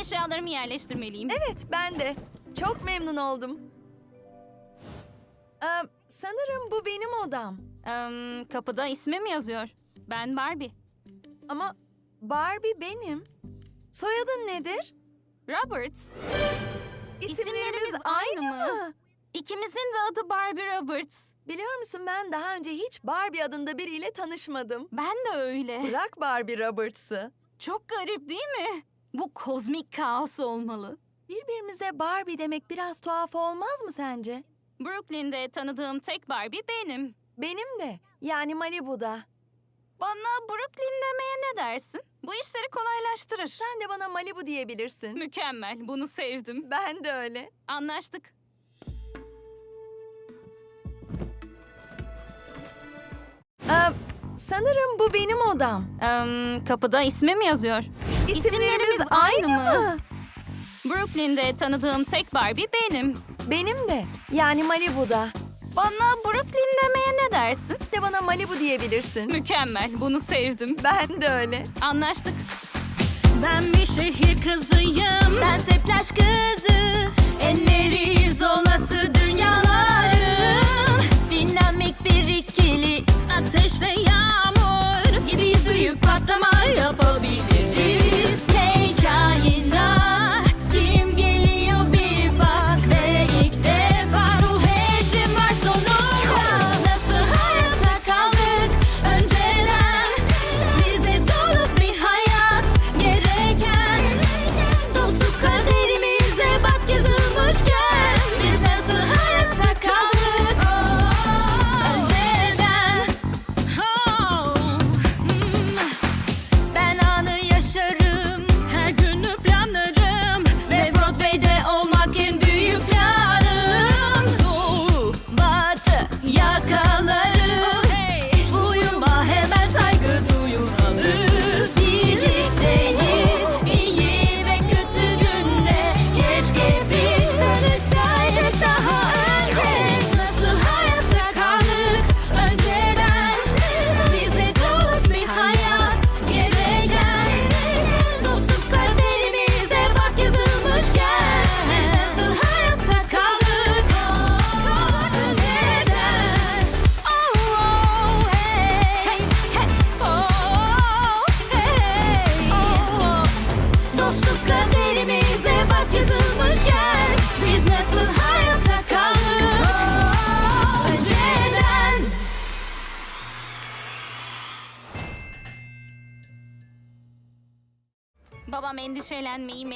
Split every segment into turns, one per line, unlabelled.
eşyalarımı yerleştirmeliyim.
Evet, ben de. Çok memnun oldum. Ee, sanırım bu benim odam.
Em, kapıda ismim yazıyor. Ben Barbie.
Ama Barbie benim. Soyadın nedir?
Roberts.
İsimlerimiz
aynı mı?
mı?
İkimizin de adı Barbie Roberts.
Biliyor musun ben daha önce hiç Barbie adında biriyle tanışmadım.
Ben de öyle.
Bırak Barbie Roberts'ı.
Çok garip değil mi? Bu kozmik kaos olmalı.
Birbirimize Barbie demek biraz tuhaf olmaz mı sence?
Brooklyn'de tanıdığım tek Barbie benim.
Benim de. Yani Malibu'da.
Bana Brooklyn demeye ne dersin? Bu işleri kolaylaştırır.
Sen de bana Malibu diyebilirsin.
Mükemmel, bunu sevdim.
Ben de öyle.
Anlaştık.
Ee, sanırım bu benim odam.
Em, kapıda ismim yazıyor.
İsimlerimiz
aynı
aynı
mı?
mı?
Brooklyn'de tanıdığım tek Barbie benim.
Benim de. Yani Malibu'da.
Bana Brooklyn demeye ne dersin?
De bana Malibu diyebilirsin.
Mükemmel, bunu sevdim.
Ben de öyle.
Anlaştık.
Ben bir şehir kızıyım Bense plaj kızı Elleri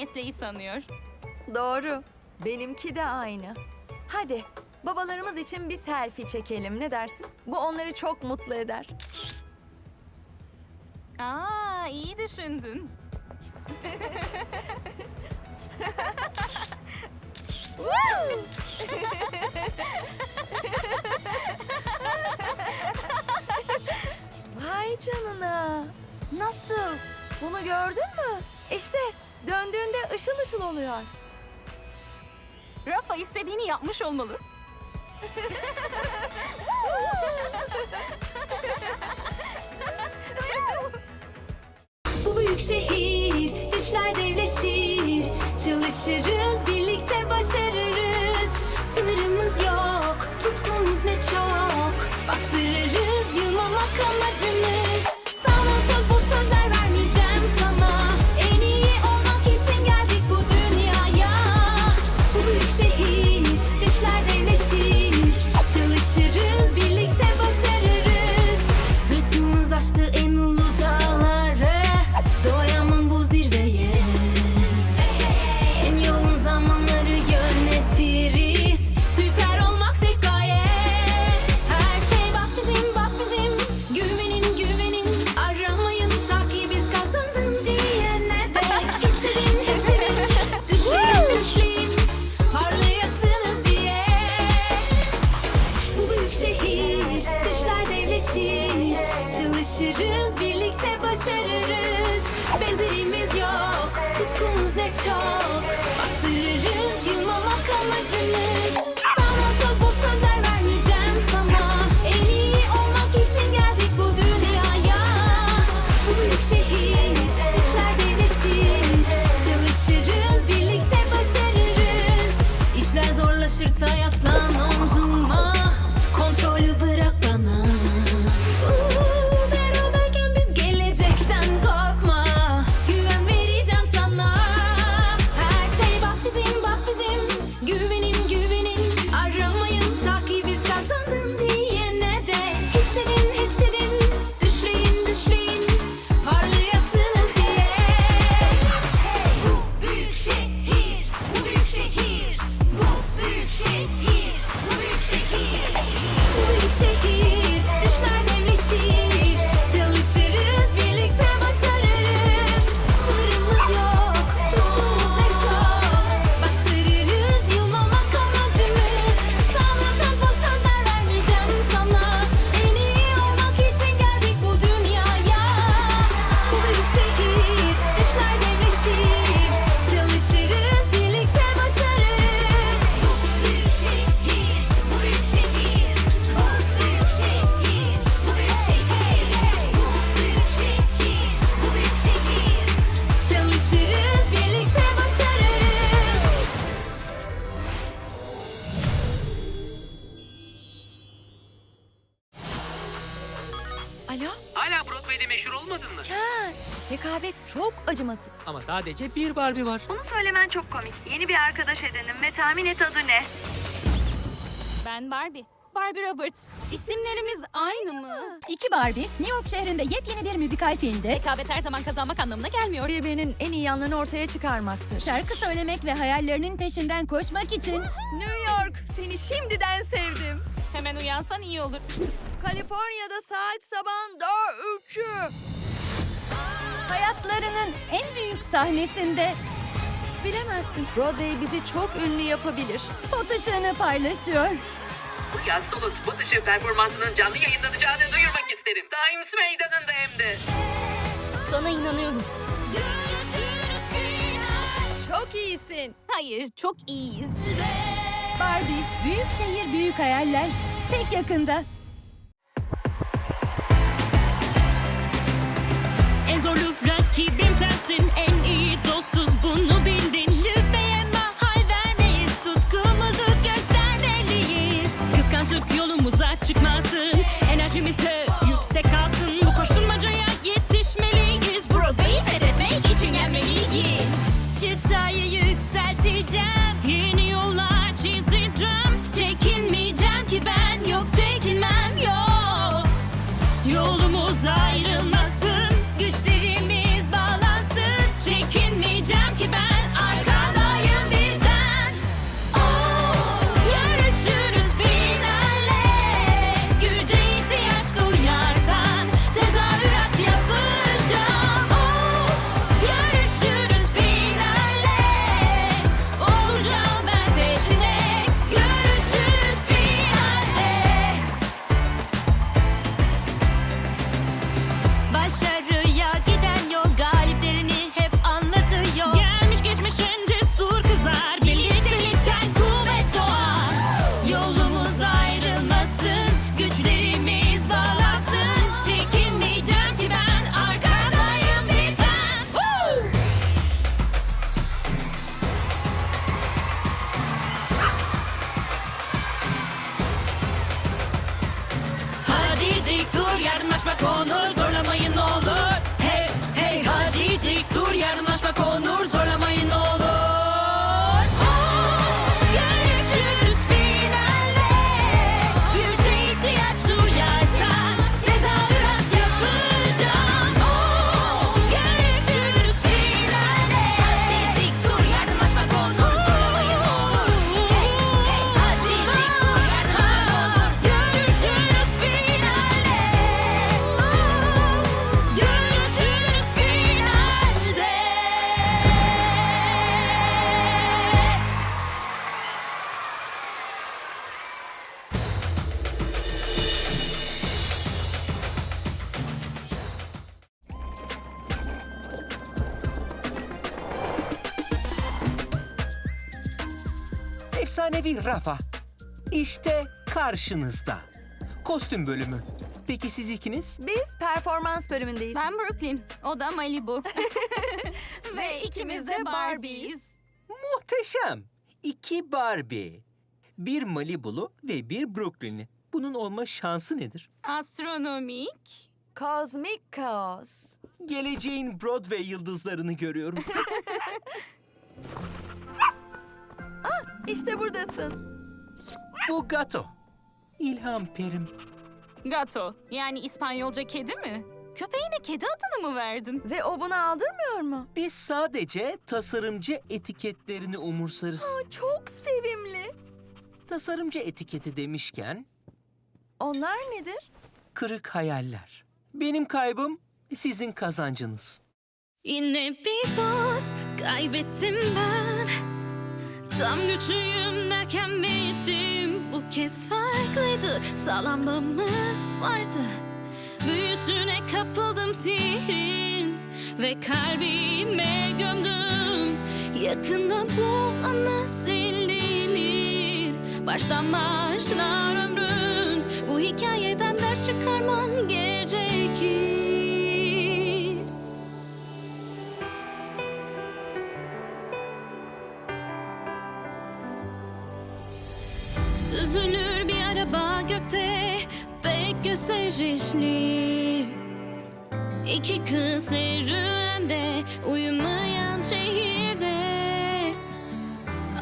mesleği sanıyor.
Doğru. Benimki de aynı. Hadi babalarımız için bir selfie çekelim. Ne dersin? Bu onları çok mutlu eder.
Aa, iyi düşündün.
Vay canına. Nasıl? Bunu gördün mü? İşte döndüğünde ışıl ışıl oluyor.
Rafa istediğini yapmış olmalı.
Bu büyük şehir çok
acımasız.
Ama sadece bir Barbie var.
Bunu söylemen çok komik. Yeni bir arkadaş edindim ve tahmin et adı ne?
Ben Barbie. Barbie Roberts. İsimlerimiz aynı mı?
İki Barbie, New York şehrinde yepyeni bir müzikal filmde
Rekabet her zaman kazanmak anlamına gelmiyor.
Birbirinin en iyi yanlarını ortaya çıkarmaktır.
şarkı söylemek ve hayallerinin peşinden koşmak için
New York, seni şimdiden sevdim.
Hemen uyansan iyi olur.
Kaliforniya'da saat sabahın daha üçü.
Hayatlarının en büyük sahnesinde
Bilemezsin. Broadway bizi çok ünlü yapabilir.
spot ışığını paylaşıyor.
Bu yaz solo spot ışığı performansının canlı yayınlanacağını duyurmak isterim. Times Meydanı'nda hem de.
Sana inanıyorum.
Çok iyisin.
Hayır, çok iyiyiz.
Barbie, büyük şehir büyük hayaller. Pek yakında.
En zorlu
Rafa. İşte karşınızda. Kostüm bölümü. Peki siz ikiniz?
Biz performans bölümündeyiz.
Ben Brooklyn, o da Malibu. Ve ikimiz de Barbie'yiz.
Muhteşem. İki Barbie. Bir Malibu'lu ve bir Brooklyn'li. Bunun olma şansı nedir?
Astronomik.
Kozmik Kaos.
Geleceğin Broadway yıldızlarını görüyorum.
İşte buradasın.
Bu Gato. İlham Perim.
Gato, yani İspanyolca kedi mi? Köpeğine kedi adını mı verdin?
Ve o bunu aldırmıyor mu?
Biz sadece tasarımcı etiketlerini umursarız.
Çok sevimli.
Tasarımcı etiketi demişken
Onlar nedir?
kırık hayaller. Benim kaybım sizin kazancınız.
Yine bir dost kaybettim ben Tam güçlüyüm derken bittim. Bu kez farklıydı. Sağlamlığımız vardı. Büyüsüne kapıldım sihrin Ve kalbime gömdüm. Yakında bu anı silinir. Baştan başlar ömrün. Bu hikayeden ders çıkarman gerekir gökte Pek gösterişli İki kız serüvende uyumayan şehirde.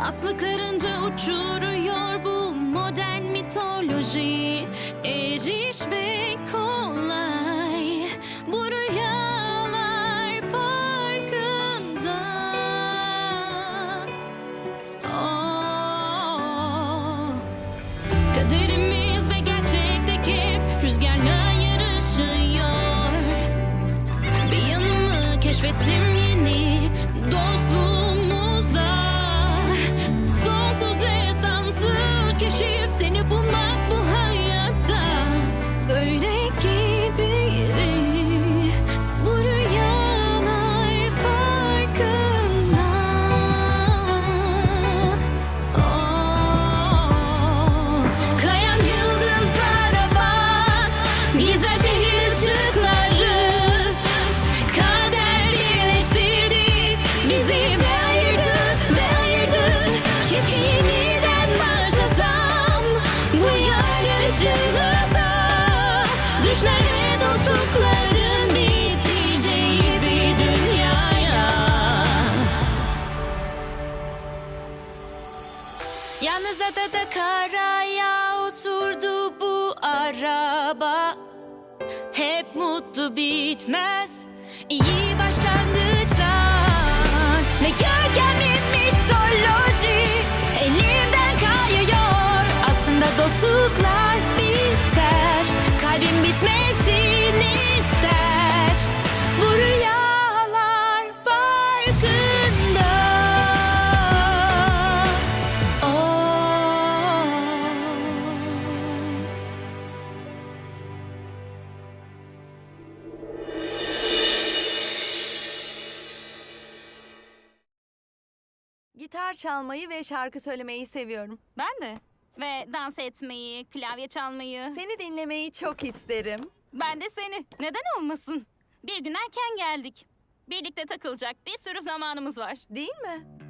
Atlı karınca uçuruyor bu modern mitoloji. Erişmek kolay bu rüyalar parkında. Oh. Kaderimiz Yalnız adada karaya oturdu bu araba. Hep mutlu bitmez. İyi başlangıçlar
Gitar çalmayı ve şarkı söylemeyi seviyorum.
Ben de. Ve dans etmeyi, klavye çalmayı.
Seni dinlemeyi çok isterim.
Ben de seni. Neden olmasın? Bir gün erken geldik. Birlikte takılacak bir sürü zamanımız var.
Değil mi?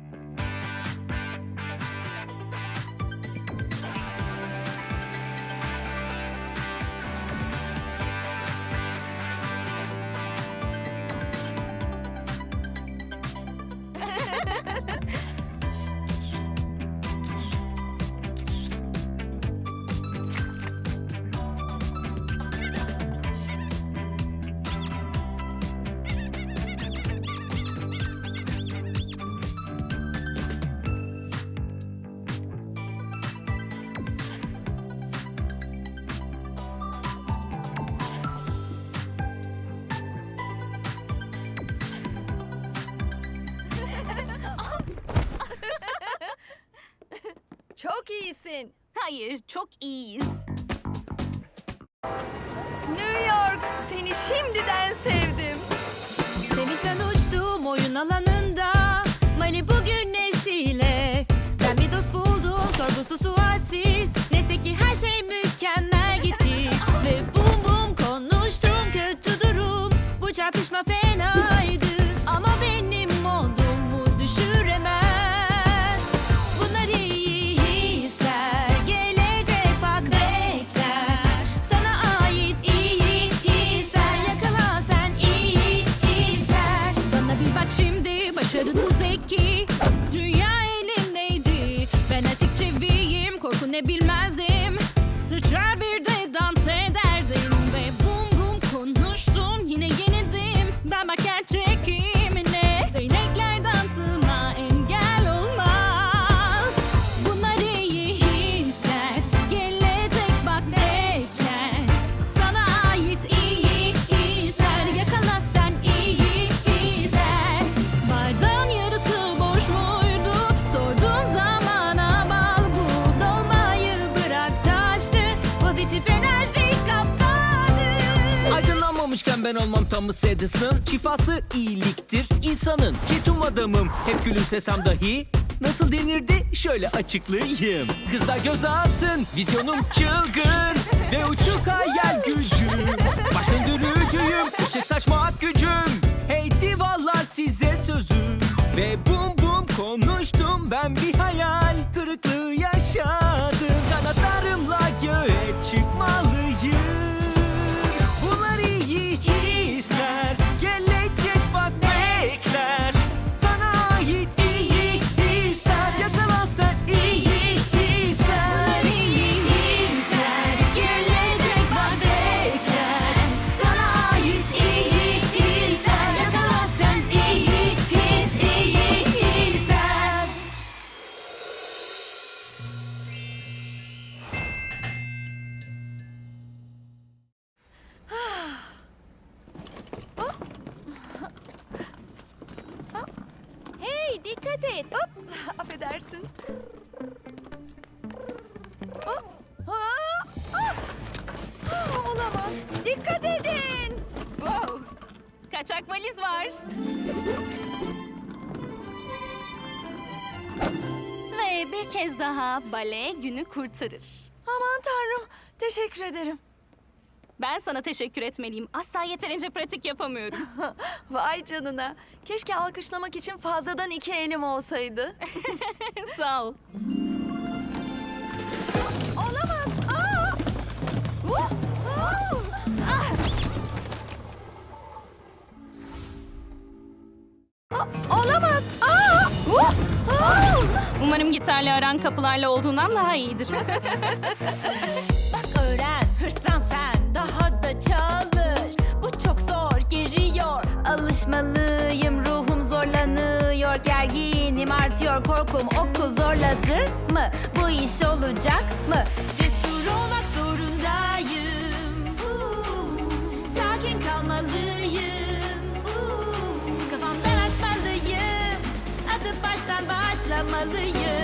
İyisin.
Hayır, çok iyiyiz.
New York, seni şimdiden sevdim.
Çeviyim
Mı Edison? Şifası iyiliktir insanın. Ketum adamım hep gülümsesem dahi. Nasıl denirdi? Şöyle açıklayayım. Kızlar göz atın, vizyonum çılgın ve uçuk hayal gücüm.
Kez daha bale günü kurtarır.
Aman tanrım. Teşekkür ederim.
Ben sana teşekkür etmeliyim. Asla yeterince pratik yapamıyorum.
Vay canına. Keşke alkışlamak için fazladan iki elim olsaydı.
Sağ ol. Umarım gitarla aran kapılarla olduğundan daha iyidir.
Bak öğren, hırslan sen, daha da çalış. Bu çok zor, geriyor. Alışmalıyım, ruhum zorlanıyor. Gerginim, artıyor korkum. Okul zorladı mı? Bu iş olacak mı? Cesur baştan